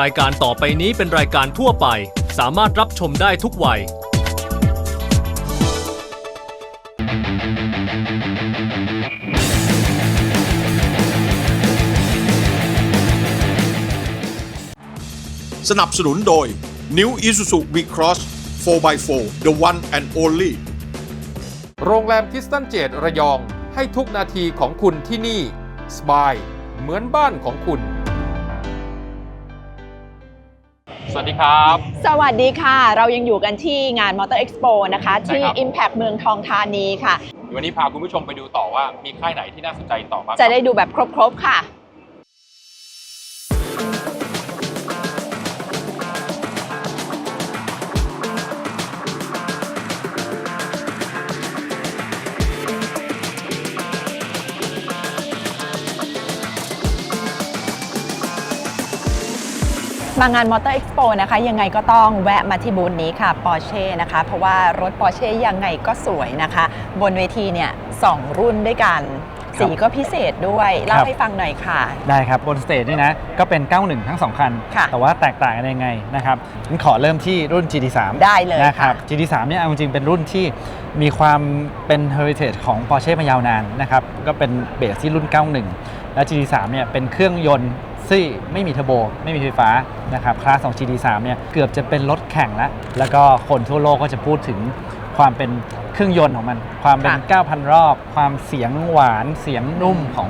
รายการต่อไปนี้เป็นรายการทั่วไป สามารถรับชมได้ทุกวัย สนับสนุนโดย New Isuzu V-Cross 4x4 The One and Only โรงแรมคิสตันเจดระยอง ให้ทุกนาทีของคุณที่นี่ สบาย เหมือนบ้านของคุณ สวัสดีครับ สวัสดีค่ะ เรายังอยู่กันที่งาน Motor Expo นะคะใช่ที่ครับ Impact เมืองทองธานีค่ะ วันนี้พาคุณผู้ชมไปดูต่อว่ามีค่ายไหนที่น่าสนใจต่อบ้างจะได้ดูแบบครบๆค่ะ มางาน Motor Expo นะคะ ยังไงก็ต้องแวะมาที่บูธนี้ค่ะ Porsche นะคะ เพราะว่ารถ Porsche ยังไงก็สวยนะคะ บนเวทีเนี่ยสองรุ่นด้วยกันครับสีก็พิเศษด้วย เล่าครับให้ฟังหน่อยค่ะ ได้ครับบนสเตจนี่นะ ก็เป็น 91 ทั้ง 2 คัน ค่ะแต่ว่าแตกต่างกันยังไงนะครับงั้นขอเริ่มที่รุ่น GT3 ได้เลยนะครับค่ะ GT3 เนี่ยเอาจริงๆเป็นรุ่นที่มีความเป็น heritage ของ Porsche มายาวนานนะครับก็เป็นเบสที่รุ่น 91 และ GT3 เนี่ยเป็นเครื่องยนต์ ที่ไม่มีเทอร์โบ ไม่มีไฟฟ้านะครับคลาสของ GT3 เนี่ยเกือบจะเป็นรถแข่งแล้ว แล้วก็คนทั่วโลกก็จะพูดถึงความเป็นเครื่องยนต์ของมัน ความเป็นค่ะ9,000 รอบ ความเสียงหวานเสียงนุ่มของ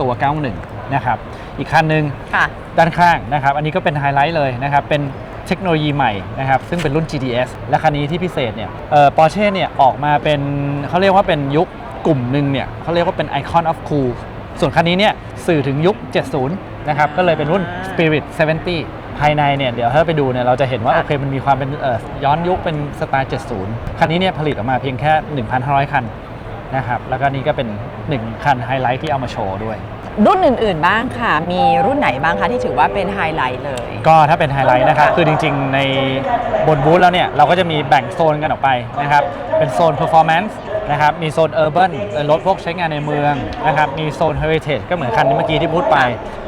ตัว 91 นะครับ อีกคันหนึ่งค่ะด้านข้างนะครับ อันนี้ก็เป็นไฮไลท์เลยนะครับ เป็นเทคโนโลยีใหม่นะครับ ซึ่งเป็นรุ่น GTS และคันนี้ที่พิเศษเนี่ยเอ่อ Porsche เนี่ยออกมาเป็นเขาเรียกว่าเป็นยุคกลุ่มหนึ่งเนี่ยเขาเรียกว่าเป็น Icon of Cool ส่วนคันนี้เนี่ยสื่อถึงยุค 70 นะครับก็เลยเป็นรุ่น Spirit 70 ภายในเนี่ยเดี๋ยวถ้าไปดูเนี่ยเราจะเห็นว่าค่ะโอเคมันมีความเป็นเอ่อย้อนยุคเป็นสไตล์ 70 คันนี้เนี่ยผลิตออกมาเพียงแค่ 1,500 คันนะครับแล้วก็นี่ก็เป็น1คันไฮไลท์ที่เอามาโชว์ด้วย รุ่นอื่นๆบ้างค่ะ มีรุ่นไหนบ้างคะที่ถือว่าเป็นไฮไลท์เลย ก็ถ้าเป็นไฮไลท์นะครับคือจริงๆในบนบูธแล้วเนี่ยเราก็จะมีแบ่งโซนกันออกไปนะครับเป็นโซน performance นะครับ มีโซน urban เอ่อรถพวกใช้งานในเมืองนะครับ มีโซน heritage ก็เหมือนคันนี้เมื่อกี้ที่พูดไป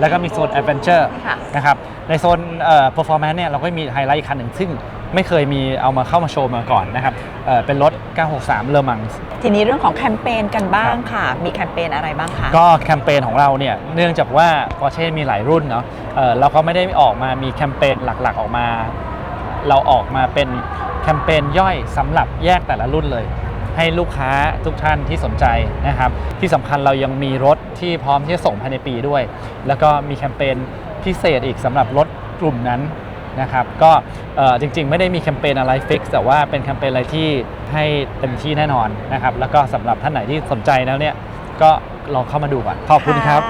แล้วก็มีโซน adventure ค่ะนะครับ ในโซนเอ่อ performance เนี่ยเราก็มีไฮไลท์อีกคันหนึ่งซึ่งไม่เคยมีเอามาเข้ามาโชว์มาก่อนนะครับเอ่อเป็นรถ 963 Le Mans ทีนี้เรื่องของแคมเปญกันบ้างค่ะ มีแคมเปญอะไรบ้างคะ ก็แคมเปญของเราเนี่ย เนื่องจากว่า Porsche มีหลายรุ่นเนาะเออเราก็ไม่ได้ออกมามีแคมเปญหลักๆออกมา เราออกมาเป็นแคมเปญย่อยสำหรับแยกแต่ละรุ่นเลย ให้ลูกค้าทุกท่านที่สนใจนะครับ ที่สำคัญเรายังมีรถที่พร้อมที่จะส่งภายในปีด้วย แล้วก็มีแคมเปญพิเศษอีกสำหรับรถกลุ่มนั้นนะครับ ก็จริงๆ ไม่ได้มีแคมเปญอะไรฟิกแต่ว่าเป็นแคมเปญอะไรที่ให้เต็มที่แน่นอนนะครับ แล้วก็สำหรับท่านไหนที่สนใจแล้วเนี่ยก็ลองเข้ามาดูก่อนขอบคุณครับ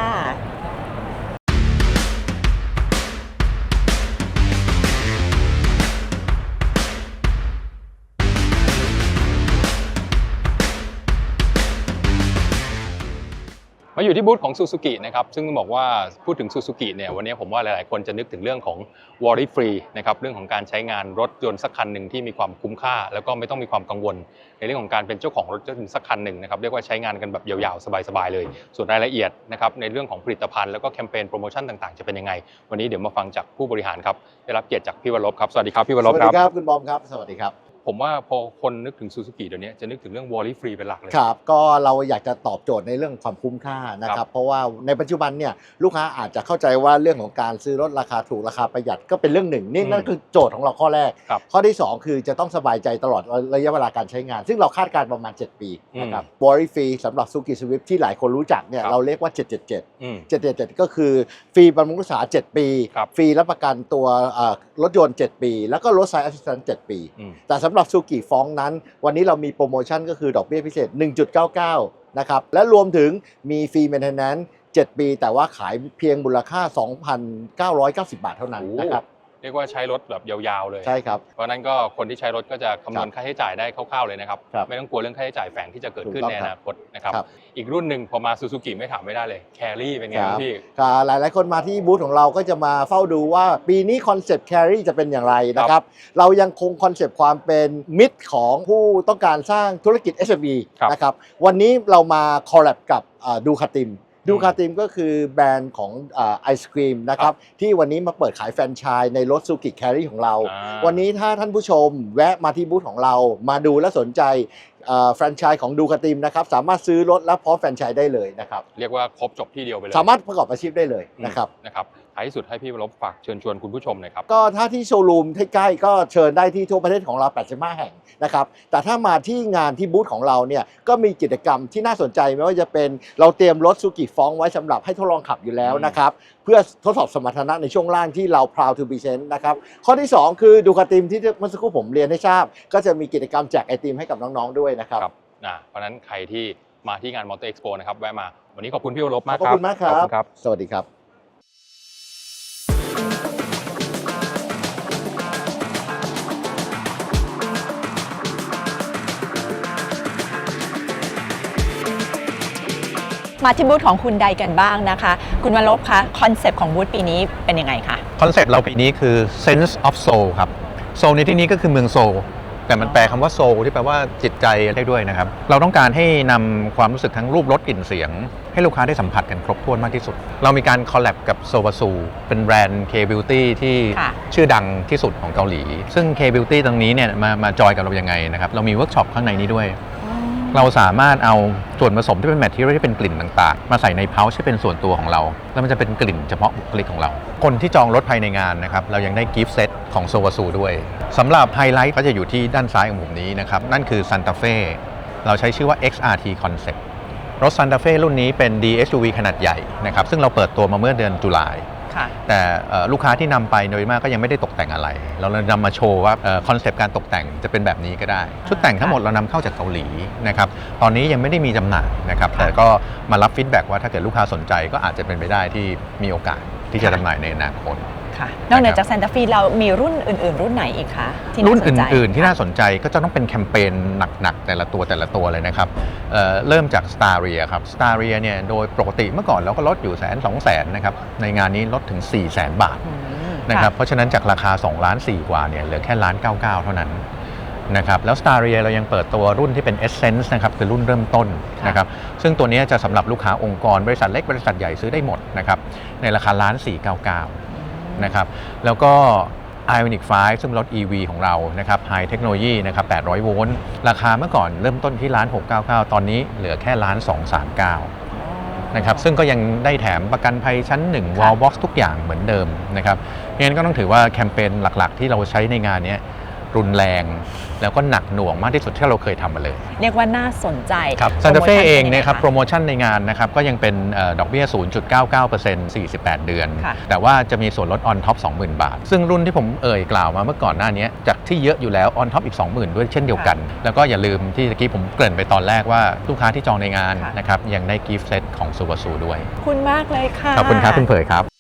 มาอยู่ที่บูธของซูซูกินะครับซึ่งบอกว่าพูดถึงซูซูกิเนี่ยวันนี้ผมว่าหลาย ๆ คนจะนึกถึงเรื่องของวอร์ฟรีนะครับเรื่องของการใช้งานรถยนต์สักคันหนึ่งที่มีความคุ้มค่า แล้วก็ไม่ต้องมีความกังวล ในเรื่องของการเป็นเจ้าของรถยนต์สักคันหนึ่งนะครับเรียกว่าใช้งานกันแบบยาว ๆ สบาย ๆ เลย ส่วนรายละเอียดนะครับในเรื่องของผลิตภัณฑ์แล้วก็แคมเปญโปรโมชั่นต่าง ๆ จะเป็นยังไง วันนี้เดี๋ยวมาฟังจากผู้บริหารครับได้รับเกียรติจากพี่วรลบครับสวัสดีครับพี่วรลบสวัสดีครับคุณบอมครับสวัสดีครับ ผมว่าพอคนนึกถึงซูซูกิเดี๋ยวนี้จะนึกถึงเรื่องวอร์ฟรีเป็นหลักเลย ครับ ก็เราอยากจะตอบโจทย์ในเรื่องความคุ้มค่านะคครัรับบเพราะว่าในปัจจุบันเนี่ยลูกค้าอาจจะเข้าใจว่าเรื่องของการซื้อรถราคาถูกราคาประหยัดก็เป็นเรื่องหนึ่งนี่อืมนั่นคือโจทย์ของเราข้อแรก ครับข้อที่ 2 คือจะต้องสบายใจตลอดระยะเวลาการใช้งาน ซึ่งเราคาดการณ์ประมาณ 7 ปีนะครับบริฟรีสำหรับซูกิสวิฟที่หลายคนรู้จักเนี่ยครับ เราเรียกว่า 777 อืม 777 ก็คือฟรีบำรุงรักษา 7 ปี ครับ ฟรีรับประกันตัวเอ่อรถยนต์ 7 ปี แล้วก็รถไซส์แอสซิสแตนต์7ปี อืม แต่สำหรับซูกิฟองนั้น วันนี้เรามีโปรโมชั่นก็คือดอกเบี้ยพิเศษ 1.99 นะครับ และรวมถึงมีฟรีเมนเทนแนนซ์7ปี แต่ว่าขายเพียงมูลค่า 2,990 บาทเท่านั้นนะครับ เรียกว่าใช้รถแบบยาวๆเลย ใช่ครับ เพราะฉะนั้นก็คนที่ใช้รถก็จะคำนวณครับค่าใช้จ่ายได้คร่าวๆเลยนะครับ ครับไม่ต้องกลัวเรื่องค่าใช้จ่ายแฝงที่จะเกิดขึ้นถูกต้องในอนาคตนะครับ ครับ อีกรุ่นหนึ่งพอมาซูซูกิไม่ถามไม่ได้เลยแครี่เป็นไงคครัรับบพี่ก็หลายๆ คนมาที่บูธของเราก็จะมาเฝ้าดูว่าปีนี้คอนเซปต์ Carry จะเป็นอย่างไรนะครับ เรายังคงคอนเซปต์ความเป็นมิตรของผู้ต้องการสร้างธุรกิจ SME ครับ นะครับ วันนี้เรามาคอลแลบกับดูคาติม ดูคาติมก็คือแบรนด์ของอาไอศครีมนะครับที่วันนี้มาเปิดขายแฟรนไชส์ในรถซูกิแครีของเราอ่าวันนี้ถ้าท่านผู้ชมแวะมาที่บูธของเรามาดูและสนใจแฟรนไชส์ของดูคาติมนะครับสามารถซื้อรถและพร้อมแฟรนไชส์ได้เลยนะครับเรียกว่าครบจบที่เดียวไปเลยสามารถประกอบอาชีพได้เลยนะครับนะครับ ท้ายที่สุดให้พี่วรบฝากเชิญชวนคุณผู้ชมหน่อยครับ ก็ถ้าที่โชว์รูมที่ใกล้ก็เชิญได้ที่ทั่วประเทศของเรา 85 แห่งนะครับ แต่ถ้ามาที่งานที่บูธของเราเนี่ยก็มีกิจกรรมที่น่าสนใจไม่ว่าจะเป็นเราเตรียมรถซูกิฟ้องไว้สำหรับให้ทดลองขับอยู่แล้วนะครับ เพื่อทดสอบสมรรถนะในช่วงล่างที่เรา proud to present นะครับ ข้อที่ 2 คือดูคาติมที่เมื่อสักครู่ผมเรียนให้ทราบ ก็จะมีกิจกรรมแจกไอติมให้กับน้องๆด้วยนะครับครับนะเพราะฉะนั้นใครที่มาที่งานมอเตอร์เอ็กซ์โปนะครับแวะมาวันนี้ขอบคุณพี่วรบมากขอบครับคุณมากครับขอบคุณครับ สวัสดีครับ มาที่บูธของคุณใดกันบ้างนะคะ คุณวรลบคะคอนเซปต์ของบูธปีนี้เป็นยังไงคะคอนเซปต์เราปีนี้คือ sense of soul ครับโซลในที่นี้ก็คือเมืองโซลแต่มันแปลคำว่าโซลที่แปลว่าจิตใจได้ด้วยนะครับ เราต้องการให้นำความรู้สึกทั้งรูปรสกลิ่นเสียง ให้ลูกค้าได้สัมผัสกันครบถ้วนมากที่สุด เรามีการคอลแลบกับโซวาซูเป็นแบรนด์ K Beauty ที่ชื่อดังที่สุดของเกาหลี ซึ่ง K Beauty ตรงนี้เนี่ยมามาจอยกับเรายังไงนะครับ เรามีเวิร์กช็อปข้างในนี้ด้วย เราสามารถเอาส่วนผสมที่เป็นแมทเทียลที่เป็นกลิ่นต่างๆ มาใส่ในเพาช์ที่เป็นส่วนตัวของเรา แล้วมันจะเป็นกลิ่นเฉพาะบุคลิกของเรา คนที่จองรถภายในงานนะครับ เรายังได้กิฟต์เซตของโซวาซูด้วยสำหรับไฮไลท์ก็จะอยู่ที่ด้านซ้ายของผมนี้นะครับ นั่นคือ Santa Fe เราใช้ชื่อว่า XRT Concept รถ Santa Fe รุ่นนี้เป็น DSUV ขนาดใหญ่นะครับซึ่งเราเปิดตัวมาเมื่อเดือนตุลาค่ะ แต่เอ่อลูกค้าที่นำไปโดยมากก็ยังไม่ได้ตกแต่งอะไร เราเลยนำมาโชว์ว่าคอนเซปต์การตกแต่งจะเป็นแบบนี้ก็ได้ ชุดแต่งทั้งหมดเรานำเข้าจากเกาหลีนะครับตอนนี้ยังไม่ได้มีจำหน่ายนะครับแต่ก็มารับฟีดแบ็กว่าถ้าเกิดลูกค้าสนใจก็อาจจะเป็นไปได้ที่มีโอกาสที่จะจำหน่ายในอนาคต ค่ะนอกเหนือจากแซนตาฟีเรามีรุ่นอื่น ๆ รุ่นไหนอีกคะที่รุ่นาสอใจื่นๆ ที่น่าสนใจก็จะต้องเป็นแคมเปญหนัก ๆ แต่ละตัวแต่ละตัวเลยนะครับเอ่อเริ่มจาก s t a r i a ครับ s t a r i a เนี่ยโดยปกติเมื่อก่อนเราก็ลดอยู่แสนสองแสนนะครับในงานนี้ลดถึง 4 0 0แสนบาทอืมนะครับเพราะฉะนั้นจากราคา2ล้าน4กว่าเนี่ยเหลือแค่ล้าน99 เท่านั้นนะครับแล้ว s t a r i a เรายังเปิดตัวรุ่นที่เป็น Essence นะครับคือรุ่นเริ่มต้นนะครับซึ่งตัวเนี้ยจะสำหรับลูกค้าองค์กรบริษัทเล็กบริษัทใหญ่ซื้อได้หมดนะครับในราคาล้าน499 นะครับแล้วก็ Ionic 5 ซึ่งเป็นรถ EV ของเรานะครับ High Technology นะครับ 800 โวลต์ ราคาเมื่อก่อนเริ่มต้นที่ล้าน 699 ตอนนี้เหลือแค่ล้าน 239 นะครับ ซึ่งก็ยังได้แถมประกันภัยชั้น1 Wall Box ทุกอย่างเหมือนเดิมนะครับงั้นก็ต้องถือว่าแคมเปญหลักๆ ที่เราใช้ในงานเนี้ย รุนแรง แล้วก็หนักหน่วงมากที่สุดที่เราเคยทำมาเลย เรียกว่าน่าสนใจครับซานตาเฟ่โปรโมชั่เองป็นะครับไโปรโมชั่นในงานนะครับก็ยังเป็นเอ่อดอกเบี้ย 0.99% 48 เดือน ค่ะ แต่ว่าจะมีส่วนลดออนท็อป20,000 บาท ซึ่งรุ่นที่ผมเอ่ยกล่าวมาเมื่อก่อนหน้านี้ จากที่เยอะอยู่แล้วออนท็อปอีก 20,000 ด้วยเช่นเดียวกัน แล้วก็อย่าลืมที่ตะกี้ผมเกริ่นไปตอนแรกว่าลูกค้าที่จองในงานค่ะ นะครับยังได้กิฟต์เซตของซูวาซูด้วย ขอบคุณมากเลยค่ะ ขอบคุณครับคุณเผยครับ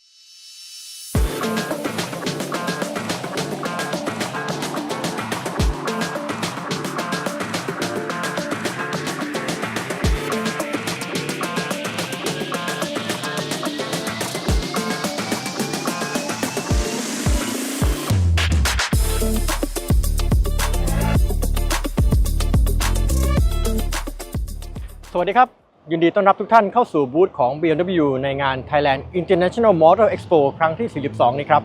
วัสดีครับ ยินดีต้อนรับทุกท่านเข้าสู่บูธของ BMW ในงาน Thailand International Motor Expo ครั้งที่ 42 นี้ครับ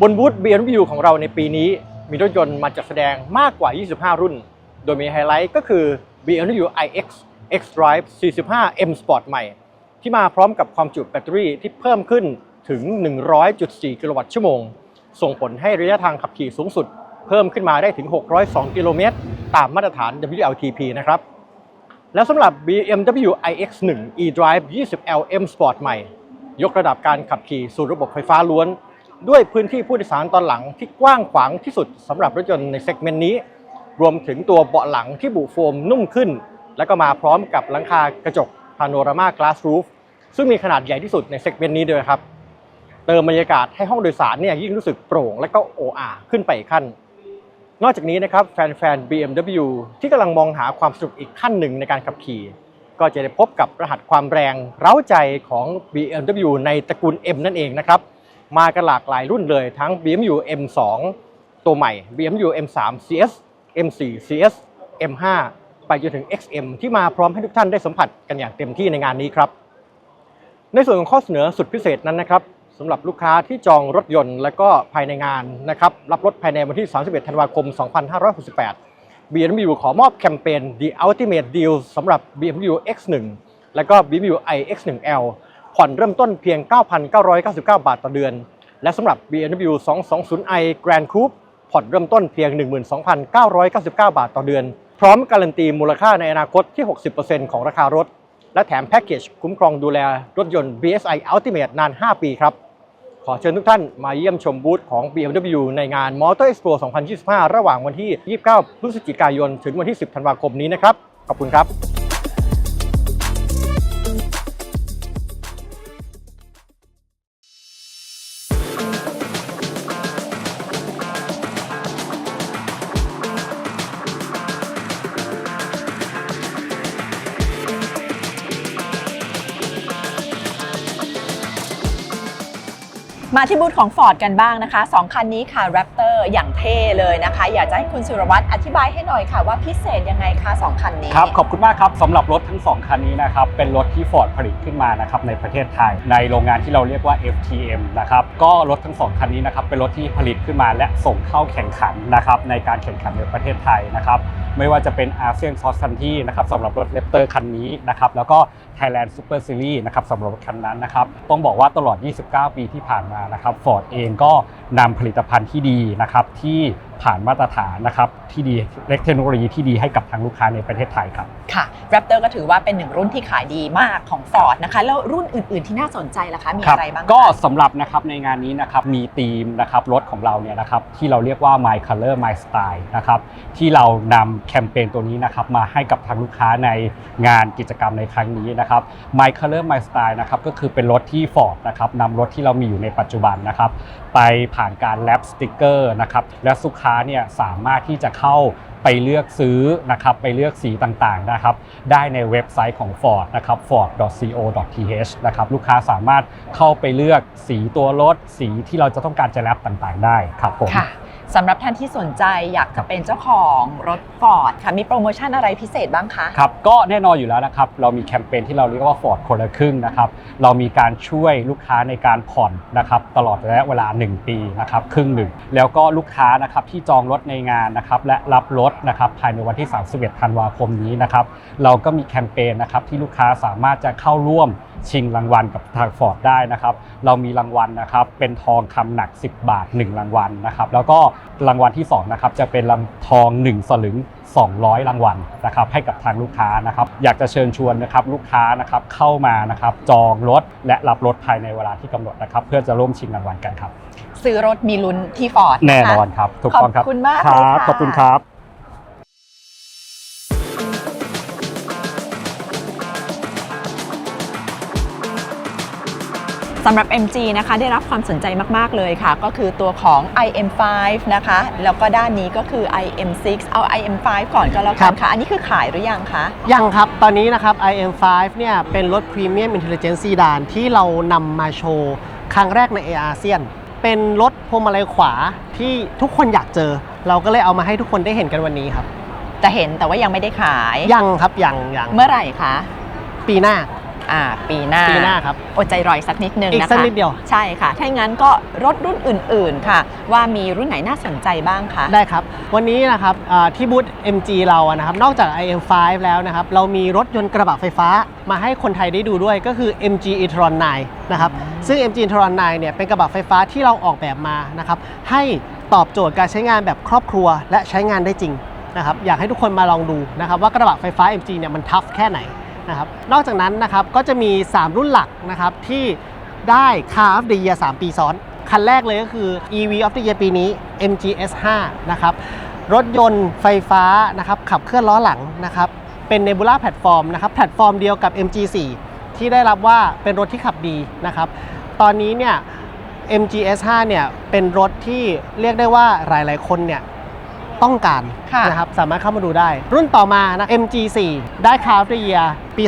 บนบูธ BMW ของเราในปีนี้ มีรถยนต์มาจัดแสดงมากกว่า 25 รุ่น โดยมีไฮไลท์ก็คือ BMW iX X-Drive 45 M Sport ใหม่ ที่มาพร้อมกับความจุแบตเตอรี่ที่เพิ่มขึ้นถึง 100.4 กิโลวัตต์ชั่วโมง ส่งผลให้ระยะทางขับขี่สูงสุด เพิ่มขึ้นมาได้ถึง 602 กิโลเมตร ตามมาตรฐาน WLTP นะครับ แล้วสำหรับ BMW iX1 eDrive 20L M Sport ใหม่ ยกระดับการขับขี่สู่ระบบไฟฟ้าล้วน ด้วยพื้นที่ผู้โดยสารตอนหลังที่กว้างขวางที่สุดสำหรับรถยนต์ในเซกเมนต์นี้ รวมถึงตัวเบาะหลังที่บุโฟมนุ่มขึ้น และก็มาพร้อมกับหลังคากระจก Panorama Glass Roof ซึ่งมีขนาดใหญ่ที่สุดในเซกเมนต์นี้ด้วยครับ เติมบรรยากาศให้ห้องโดยสารเนี่ยยิ่งรู้สึกโปร่งและก็โออาขึ้นไปอีกขั้น นอกจากนี้นะครับแฟนๆ BMW ที่กำลังมองหาความสนุกอีกขั้นหนึ่งในการขับขี่ ก็จะได้พบกับรหัสความแรงเร้าใจของ BMW ในตระกูล M นั่นเองนะครับมากันหลากหลายรุ่นเลยทั้ง BMW M2 ตัวใหม่ BMW M3 CS M4 CS M5 ไปจนถึง XM ที่มาพร้อมให้ทุกท่านได้สัมผัสกันอย่างเต็มที่ในงานนี้ครับ ในส่วนของข้อเสนอสุดพิเศษนั้นนะครับ สำหรับลูกค้าที่จองรถยนต์ และก็ภายในงานนะครับรับรถภายในวันที่ 31 ธันวาคม 2568 BMW ขอมอบแคมเปญ The Ultimate Deal สำหรับ BMW X1 และก็ BMW iX1L ผ่อนเริ่มต้นเพียง 9,999 บาทต่อเดือน และสำหรับ BMW 220i Grand Coupe ผ่อนเริ่มต้นเพียง 12,999 บาทต่อเดือน พร้อมการันตีมูลค่าในอนาคตที่ 60%ของราคารถ และแถมแพ็กเกจคุ้มครองดูแลรถยนต์ BSI Ultimate นาน 5 ปีครับ อเชิญทุกท่านมาเยี่ยมชมบูธของ BMW ในงาน Motor Expo 2025 ระหว่างวันที่ 29 พฤศจิกายน ถึงวันที่ 10 ธันวาคมนี้นะครับ ขอบคุณครับ ที่บูธของ Ford กันบ้างนะคะสองคันนี้ค่ะ Raptor อย่างเท่เลยนะคะ อยากจะให้คุณสุรวัตรอธิบายให้หน่อยค่ะว่าพิเศษยังไงคะสองคันนี้ครับขอบคุณมากครับสำหรับรถทั้ง 2 คันนี้นะครับ เป็นรถที่ Ford ผลิตขึ้นมานะครับในประเทศไทย ในโรงงานที่เราเรียกว่า FTM นะครับก็รถทั้ง 2 คันนี้นะครับเป็นรถที่ผลิตขึ้นมาและส่งเข้าแข่งขันนะครับในการแข่งขันในประเทศไทยนะครับไม่ว่าจะเป็นอาเซียนซอสคันที่นะครับสำหรับรถเลปเตอร์คันนี้นะครับแล้วก็ Thailand Super Series นะครับสำหรับคันนั้นนะครับต้องบอกว่าตลอด 29 ปีที่ผ่านมานะครับ Ford เองก็นำผลิตภัณฑ์ที่ดีนะครับที่ ผ่านมาตรฐานนะครับที่ดีเทคโนโลยีที่ดีให้กับทางลูกค้าในประเทศไทยครับค่ะ Raptor ก็ถือว่าเป็นหนึ่งรุ่นที่ขายดีมากของ Ford นะคะแล้วรุ่นอื่นๆที่น่าสนใจล่ะคะมีครับอะไรบ้างคะก็สำหรับนะครับในงานนี้นะครับมีธีมนะครับรถของเราเนี่ยนะครับที่เราเรียกว่า My Color My Style นะครับที่เรานำแคมเปญตัวนี้นะครับมาให้กับทางลูกค้าในงานกิจกรรมในครั้งนี้นะครับ My Color My Style นะครับก็คือเป็นรถที่ Ford นะครับนำรถที่เรามีอยู่ในปัจจุบันนะครับไปผ่านการแลปสติกเกอร์นะครับและลูกค้าเนี่ยสามารถที่จะเข้าไปเลือกซื้อนะครับไปเลือกสีต่างๆนะครับได้ในเว็บไซต์ของ Ford นะครับ ford.co.th นะครับลูกค้าสามารถเข้าไปเลือกสีตัวรถสีที่เราจะต้องการจะแรปต่างๆ ได้ครับผม สำหรับท่านที่สนใจอยากจะเป็นเจ้าของรถ Ford ค่ะ มีโปรโมชั่นอะไรพิเศษบ้างคะ ครับก็แน่นอนอยู่แล้วนะครับ เรามีแคมเปญที่เราเรียกว่า Ford คนละครึ่งนะครับ เรามีการช่วยลูกค้าในการผ่อนนะครับตลอดระยะเวลา 1 ปีนะครับครึ่งหนึ่ง แล้วก็ลูกค้านะครับที่จองรถในงานนะครับและรับรถนะครับภายในวันที่ 31 ธันวาคมนี้นะครับเราก็มีแคมเปญนะครับที่ลูกค้าสามารถจะเข้าร่วม ชิงรางวัลกับทาง Ford ได้นะครับ เรามีรางวัลนะครับ เป็นทองคำหนัก 10 บาท 1 รางวัลนะครับ แล้วก็รางวัลที่2นะครับจะเป็นรางทอง 1 สลึง 200 รางวัลนะครับ ให้กับทางลูกค้านะครับ อยากจะเชิญชวนนะครับลูกค้านะครับเข้ามานะครับจองรถและรับรถภายในเวลาที่กำหนดนะครับ เพื่อจะร่วมชิงรางวัลกันครับ ซื้อรถมีลุ้นที่ Ford แน่ะคะนอนครับถูกต้องครับขอบคุณมากคเลยรับค่ะขอบคุณครับ สำหรับ MG นะคะได้รับความสนใจมาก ๆ เลยค่ะ ก็คือตัวของ IM5 นะคะ แล้วก็ด้านนี้ก็คือ IM6 เอา IM5 ก่อนก็แล้วกันค่ะ อันนี้คือขายหรือยังคะ ยังครับ ตอนนี้นะครับ IM5 เนี่ยเป็นรถ Premium Intelligence Sedan ที่เรานำมาโชว์ครั้งแรกในอาเซียนเป็นรถพวงมาลัยขวาที่ทุกคนอยากเจอ เราก็เลยเอามาให้ทุกคนได้เห็นกันวันนี้ครับ จะเห็นแต่ว่ายังไม่ได้ขาย ยังครับยังยังเมื่อไหร่คะ ปีหน้า อ่าปีหน้าปีหน้าครับอดใจรออีกสักนิดนึงอีกนะคะสักนิดเดียวใช่ค่ะถ้าอย่างนั้นก็รถรุ่นอื่น ๆ ค่ะ ว่ามีรุ่นไหนน่าสนใจบ้างคะได้ครับ วันนี้นะครับอ่าที่บูธ MG เราอะนะครับนอกจาก IM5 แล้วนะครับเรามีรถยนต์กระบะไฟฟ้ามาให้คนไทยได้ดูด้วยก็คือ MG e-tron 9นะครับซึ่ง MG e-tron 9เนี่ยเป็นกระบะไฟฟ้าที่เราออกแบบมานะครับให้ตอบโจทย์การใช้งานแบบครอบครัวและใช้งานได้จริงนะครับอยากให้ทุกคนมาลองดูนะครับว่ากระบะไฟฟ้า MG เนี่ยมันทัฟแค่ไหน นะครับ นอกจากนั้นนะครับก็จะมี 3 รุ่นหลักนะครับที่ได้ Car of the Year 3ปีซ้อน คันแรกเลยก็คือ EV of the Year ปีนี้ MG S5 นะครับรถยนต์ไฟฟ้านะครับขับเคลื่อนล้อหลังนะครับเป็น Nebula แพลตฟอร์มนะครับแพลตฟอร์มเดียวกับ MG4 ที่ได้รับว่าเป็นรถที่ขับดีนะครับ ตอนนี้เนี่ย MG S5 เนี่ยเป็นรถที่เรียกได้ว่าหลาย ๆ คนเนี่ย ต้องการค่ะนะครับสามารถเข้ามาดูได้ รุ่นต่อมานะ MG4 ได้ Car of the Year ปี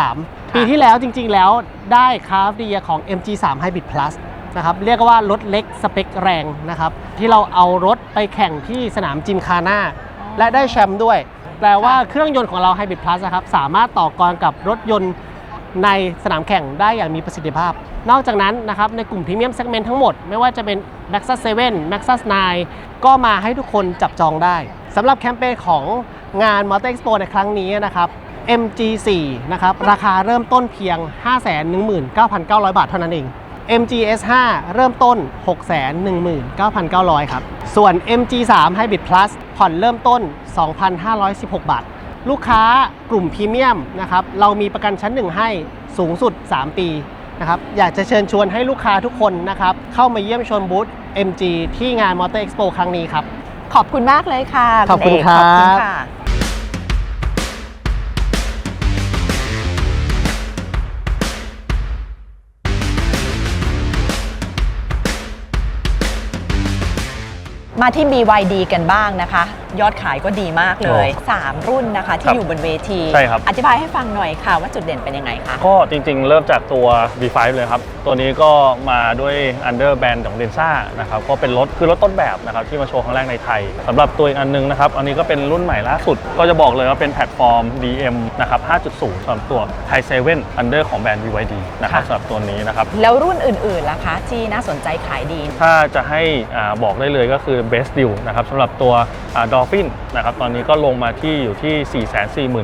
2023 ปีที่แล้วจริง ๆ แล้วได้ Car of the Year ของ MG3 Hybrid Plus นะครับเรียกว่ารถเล็กสเปคแรงนะครับที่เราเอารถไปแข่งที่สนามจิมคาน่าและได้แชมป์ด้วย แปลว่าเครื่องยนต์ของเรา Hybrid Plus นะครับสามารถต่อกรกับรถยนต์ในสนามแข่งได้อย่างมีประสิทธิภาพ นอกจากนั้นนะครับในกลุ่มพรีเมียมเซกเมนต์ทั้งหมด ไม่ว่าจะเป็น Maxus 7 Maxus 9 ก็มาให้ทุกคนจับจองได้สำหรับแคมเปญของงาน Motor Expo ในครั้งนี้นะครับ MG4 นะครับราคาเริ่มต้นเพียง 519,900 บาทเท่านั้นเอง MGS5 เริ่มต้น 619,900 ครับ ส่วน MG3 Hybrid Plus ผ่อนเริ่มต้น 2,516 บาท ลูกค้ากลุ่มพรีเมียมนะครับ เรามีประกันชั้น 1 ให้สูงสุด 3 ปี นะครับอยากจะเชิญชวนให้ลูกค้าทุกคนนะครับเข้ามาเยี่ยมชมบูธ MG ที่งาน Motor Expo ครั้งนี้ครับ ขอบคุณมากเลยค่ะขอบคุณเกครับ ขอบคุณค่ะ มาที่ BYD กันบ้างนะคะ ยอดขายก็ดีมากเลย 3 รุ่นนะคะที่ครับอยู่บนเวที ใช่ครับ อธิบายให้ฟังหน่อยค่ะว่าจุดเด่นเป็นยังไงคะ ก็จริงๆ เริ่มจากตัว V5 เลยครับ ตัวนี้ก็มาด้วย Under Band ของ d e n s a นะครับ ก็เป็นรถคือรถต้นแบบนะครับที่มาโชว์ครั้งแรกในไทยสำหรับตัวอีกอันนึงนะครับ อันนี้ก็เป็นรุ่นใหม่ล่าสุด ก็จะบอกเลยว่าเป็นแพลตฟอร์ม DM นะครับ 5.0สำหรับตัว Thai 7 Under ของแบรนด์ BYD นะครับค่ะสำหรับตัวนี้นะครับ แล้วรุ่นอื่นๆล่ะคะที่น่าสนใจขายดี ถ้าจะให้อ่าบอกได้เลยก็คือ best deal นะครับสำหรับตัวอ่า Dolphin นะครับตอนนี้ก็ลงมาที่อยู่ที่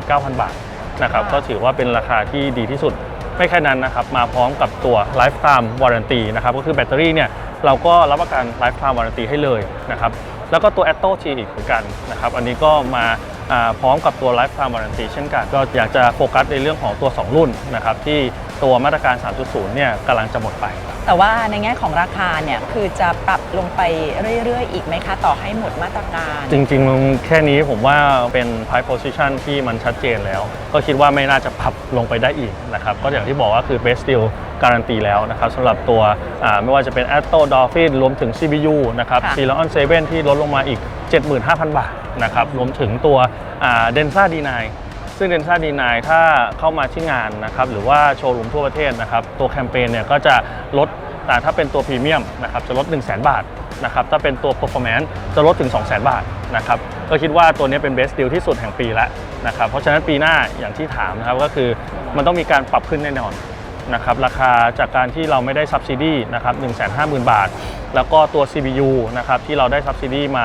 449,000 บาทนะครับค่ะก็ถือว่าเป็นราคาที่ดีที่สุดไม่แค่นั้นนะครับมาพร้อมกับตัว lifetime warranty นะครับก็คือแบตเตอรี่เนี่ยเราก็รับประกัน lifetime warranty ให้เลยนะครับแล้วก็ตัว Atto G อีกเหมือนกันนะครับอันนี้ก็มาอ่าพร้อมกับตัว lifetime warranty เช่นกัน ก็อยากจะโฟกัสในเรื่องของตัว 2 รุ่นนะครับที่ ตัวมาตรการ 3.0 เนี่ยกำลังจะหมดไป แต่ว่าในแง่ของราคาเนี่ยคือจะปรับลงไปเรื่อยๆ อีกไหมคะ ต่อให้หมดมาตรการ จริงๆ แค่นี้ผมว่าเป็น price position ที่มันชัดเจนแล้ว ก็คิดว่าไม่น่าจะปรับลงไปได้อีกนะครับ ก็อย่างที่บอกว่าคือ best deal การันตีแล้วนะครับสำหรับตัวอ่าไม่ว่าจะเป็น Atto Dolphin รวมถึง CBU นะครับค่ะ c e l o n 7ที่ลดลงมาอีก 75,000 บาทนะครับรวมถึงตัวอ่า Densa D9 ซึ่ง Densa D9 ถ้าเข้ามาที่งานนะครับหรือว่าโชว์รูมทั่วประเทศนะครับตัวแคมเปญเนี่ยก็จะลดอ่ถ้าเป็นตัวพรีเมียมนะครับจะลด 1 0 0 0 0 0บาทนะครับถ้าเป็นตัว performance จะลดถึง 2 0 0 0 0 0 บาทนะครับก็คิดว่าตัวนี้เป็น best deal ที่สุดแห่งปีแล้วนะครับเพราะฉะนั้นปีหน้าอย่างที่ถามนะครับก็คือมันต้องมีการปรับขึ้นแน่นอนนะครับราคาจากการที่เราไม่ได้ subsidy นะครับ150,000 บาท แล้วก็ตัว CBU นะครับที่เราได้ subsidy มา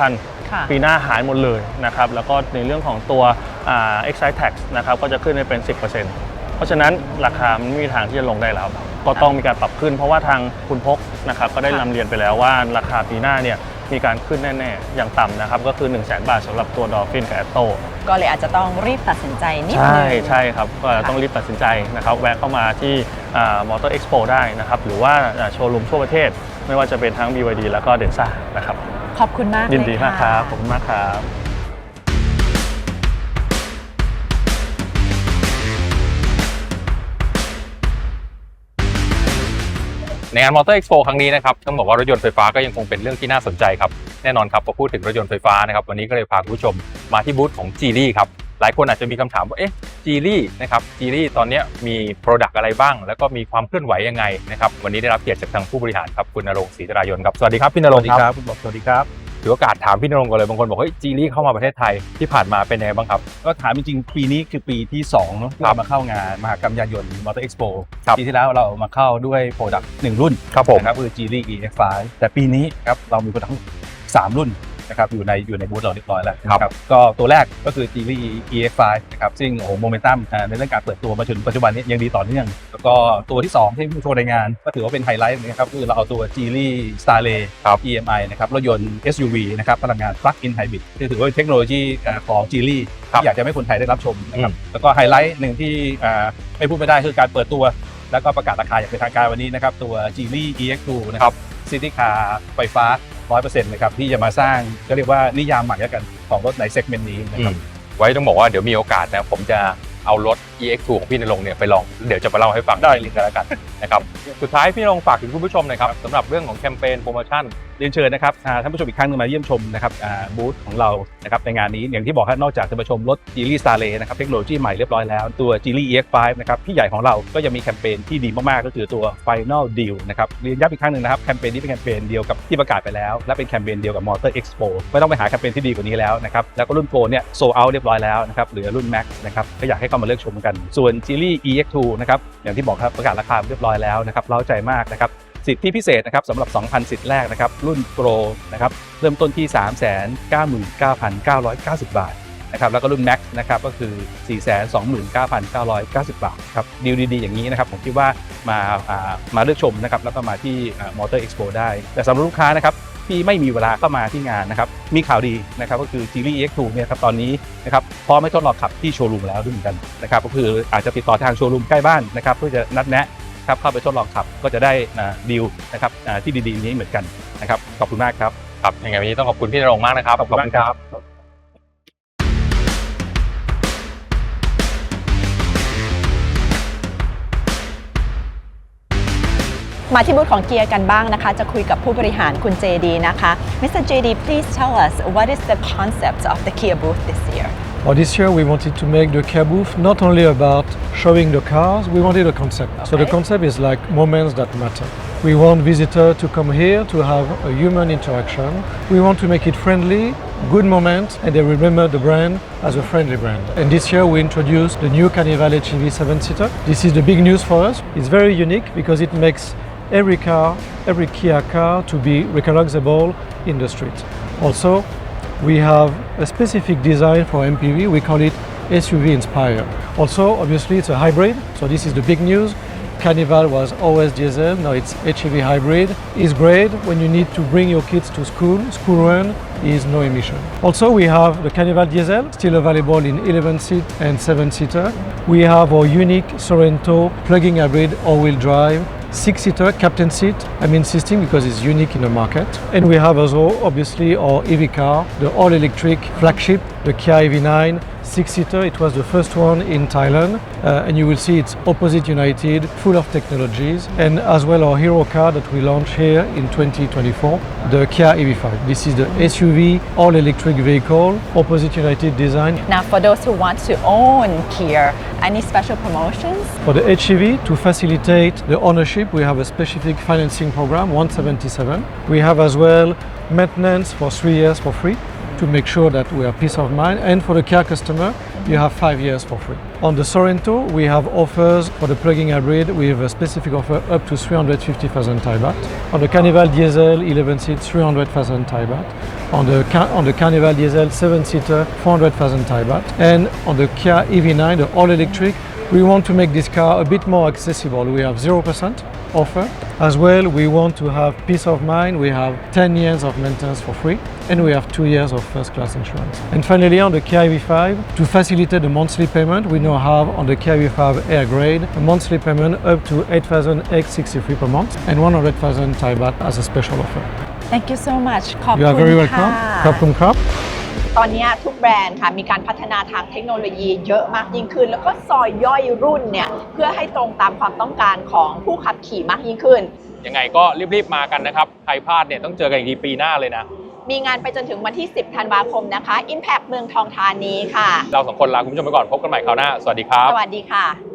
75,000 ค่ะปีหน้าหายหมดเลยนะครับแล้วก็ในเรื่องของตัวอ่า excise tax นะครับก็จะขึ้นไปเป็น 10%เพราะฉะนั้นราคามันไม่มีทางที่จะลงได้แล้ว ก็ต้องมีการปรับขึ้น เพราะว่าทางคุณพกนะครับก็ได้ค่ะนำเรียนไปแล้วว่าราคาปีหน้าเนี่ยมีการขึ้นแน่ ๆ อย่างต่ำนะครับ ก็คือ 1 0 0 0 0แบาทสำหรับตัว Dolphin กับ Atto ก็เลยอาจจะต้องรีบตัดสินใจนิดนึใช่งใช่ครับ ก็ต้องรีบตัดสินใจนะครับ แวะเข้ามาที่มอเตอร์เอ็กซ์โปได้นะครับ หรือว่าอ่าโชว์รูมทั่วประเทศ ไม่ว่าจะเป็นทั้ง BYD แล้วก็ Densa นะครับข อบคุณมากยินดีเลยมากคะรับ ขอบคุณมากครับในงานมอเตอร์เอ็กซ์โปครั้งนี้นะครับต้องบอกว่ารถยนต์ไฟฟ้าก็ยังคงเป็นเรื่องที่น่าสนใจครับ แน่นอนครับพอพูดถึงรถยนต์ไฟฟ้านะครับ วันนี้ก็เลยพาคุณผู้ชมมาที่บูธของ g ีรี่ครับ หลายคนอาจจะมีคำถามว่าเอ๊ะ g ีรี่นะครับ g ีรี่ตอนเนี้ยมี Product อะไรบ้าง แล้วก็มีความเคลื่อนไหวยังไงนะครับวันนี้ได้รับเกียรติจากทางผู้บริหารครับคุณนรงค์ศรีจรายนครับสวัสดีครับพี่นรงค์ครับคุณบอกสวัสดีครับถือโอกาสถามพี่นรงค์ก่อนเลยบางคนบอกเฮ้ย g ีรี่เข้ามาประเทศไทยที่ผ่านมาเป็นยังไงบ้างครับ ก็ถามจริงๆปีนี้คือปีที่2เนอะที่ครับเรามาเข้างานมหกรรมยานยนต์มอเตอร์เอ็กซ์โปครับปีที่แล้วเรามาเข้าด้วยโปรดักต์หนึ่งรุ่นครับผมนะครับคือ g l e EX5 แต่ปีนี้ครับเรามีโปรดักต์สามรุ่น นะครับอยู่ในอยู่ในบูธเราเรียบร้อยแล้วครับนะก็ตัวแรกก็คือ g l e EX5 นะครับซึ่งโอ้โหโมเมนตัมในเรื่องการเปิดตัวมาจนปัจจุบันนี้ยังดีต่อเนื่อง แล้วก็ตัวที่ 2 ที่โชว์ในงาน ก็ถือว่าเป็นไฮไลท์นะครับคือเราเอาตัว g l e Starlay ครับ EMI นะครับรถยนต์ SUV นะครับพลังงาน Plug-in Hybrid ที่ถือว่าเป็นเทคโนโลยีอ่าของ g l e ครับที่อยากจะให้คนไทยได้รับชมนะครับอืมแล้วก็ไฮไลท์หนึ่งที่อ่าไม่พูดไม่ได้คือการเปิดตัว แล้วก็ประกาศราคาอย่างเป็นทางการวันนี้นะครับตัว g l e EX2 นะครับซิตี้คาร์ไฟฟ้า 100%นะครับที่จะมาสร้างก็เรียกว่านิยามใหม่แล้วกันของรถในเซกเมนต์นี้นะครับ ไว้ต้องบอกว่าเดี๋ยวมีโอกาสนะผมจะเอารถ EX2 ของพี่นรงค์เนี่ยไปลองเดี๋ยวจะมาเล่าให้ฟังได้เลยกันแล้วกันนะครับสุดท้ายพี่นรงค์ฝากถึงคุณผู้ชมหนะครับสำหรับเรื่องของแคมเปญโปรโมชั่นเรียนเชิญนะครับอ่าท่านผู้ชมอีกครั้งหนึงมาเยี่ยมชมนะครับอ่าบูธของเรานะครับในงานนี้อย่างที่บอกครับนอกจากจะมาชมรถ g ี l e Starlay นะครับเทคโนโลยีใหม่เรียบร้อยแล้วตัว g ี l e EX5 นะครับพี่ใหญ่ของเราก็ยังมีแคมเปญที่ดีมากๆก็คือตัว Final Deal นะครับเรียนย้ำอีกครั้งหนึ่งนะครับแคมเปญนี้เป็นแคมเปญเดียวกับที่ประกาศไปแล้ว และเป็นแคมเปญเดียวกับ Motor Expo ไม่ต้องไปหาแคมเปญที่ดีกว่านี้แล้วนะครับแล้วก็รุ่น Pro เนี่ยโซเอาเรียบร้อยแล้วนะครับเหลือรุ่น Max นะครับก็อยากให้เข้ามาเลือกชมกันส่วน g i l l y EX2 นะครับอย่างที่บอกครับประกาศราคาเรียบร้อยแล้วนะครับเล้าใจมากนะครับสิทธิพิเศษนะครับสำหรับ 2,000 สิทธิ์แรกนะครับรุ่น Pro นะครับเริ่มต้นที่ 399,990 บาทนะครับแล้วก็รุ่น Max นะครับก็คือ 429,990 บาทครับดีลดีๆ อย่างนี้นะครับผมคิดว่ามาามาเลือกชมนะครับแล้วก็มาที่มอเตอร์เอ็กซ์โปได้ แต่สำหรับลูกค้านะครับ ที่ไม่มีเวลาเข้ามาที่งานนะครับ มีข่าวดีนะครับก็คือ g i l l y EX2 เนี่ยครับตอนนี้นะครับพร้อมให้ทดลองขับที่โชว์รูมแล้วด้วยเหมือนกันนะครับก็คืออาจจะติดต่อทางโชว์รูมใกล้บ้านนะครับเพื่อจะนัดแนะครับเข้าไปทดลองขับก็จะได้ดีลนะครับอ่าที่ดีๆนี้เหมือนกันนะครับขอบคุณมากครับครับยังไงวันนี้ต้องขอบคุณพี่นรงค์มากนะครับขอบคุณมากครับ มาที่บูธของเกียร์กันบ้างนะคะ จะคุยกับผู้บริหารคุณ JD นะคะ Mr. JD please tell us what is the concept of the Kia booth this year Well, this year we wanted to make the Kia booth not only about showing the cars, we wanted a concept. So the Okay. concept is like moments that matter. We want visitors to come here to have a human interaction. We want to make it friendly, good moment, and they remember the brand as a friendly brand. And this year we introduced the new Carnival HEV 7-seater. This is the big news for us. It's very unique because it makes every car, every Kia car to be recognizable in the street. Also, we have a specific design for MPV. We call it SUV Inspire. Also, obviously, it's a hybrid. So this is the big news. Carnival was always diesel. Now it's HEV hybrid. It's great when you need to bring your kids to school. School run is no emission. Also, we have the Carnival diesel still available in 11 seat and 7 seater. We have our unique Sorento plug-in hybrid all-wheel drive six seater captain seat. I'm insisting because it's unique in the market. And we have also obviously our EV car, the all electric flagship, the Kia EV9 six seater. It was the first one in Thailand. Uh, and you will see it's opposite United, full of technologies. And as well our hero car that we launched here in 2024, the Kia EV5. This is the SUV all electric vehicle, opposite United design. Now for those who want to own Kia any special promotions For the HEV, to facilitate the ownership, we have a specific financing program, 177. We have as well maintenance for three years for free to make sure that we have peace of mind. And for the car customer, you have five years for free. On the Sorento, we have offers for the plug-in hybrid. We have a specific offer up to 350,000 Thai baht. On the Carnival Diesel 11 seat, 300,000 Thai baht. On the on the Carnival Diesel 7 seater, uh, 400,000 Thai baht. And on the Kia EV9, the all electric, we want to make this car a bit more accessible. We have 0% offer. As well, we want to have peace of mind. We have 10 years of maintenance for free, and we have two years of first class insurance. And finally, on the Kia EV5, to facilitate the monthly payment, we now have on the Kia EV5 Air Grade a monthly payment up to 8,063 per month and 100,000 Thai baht as a special offer. Thank you so much ขอบ You are คุณ very ค่ะ welcome. ขอบคุณครับ ตอนนี้ทุกแบรนด์ค่ะมีการพัฒนาทางเทคโนโลยีเยอะมากยิ่งขึ้น แล้วก็ซอยย่อยรุ่นเนี่ยเพื่อให้ตรงตามความต้องการของผู้ขับขี่มากยิ่งขึ้น ยังไงก็รีบๆมากันนะครับ ใครพลาดเนี่ยต้องเจอกันอีกทีปีหน้าเลยนะ มีงานไปจนถึงวันที่ 10 ธันวาคมนะคะ Impact เมืองทองธานีค่ะ เราสองคนลาคุณผู้ชมไปก่อนพบกันใหม่คราวหน้า สวัสดีครับ สวัสดีค่ะ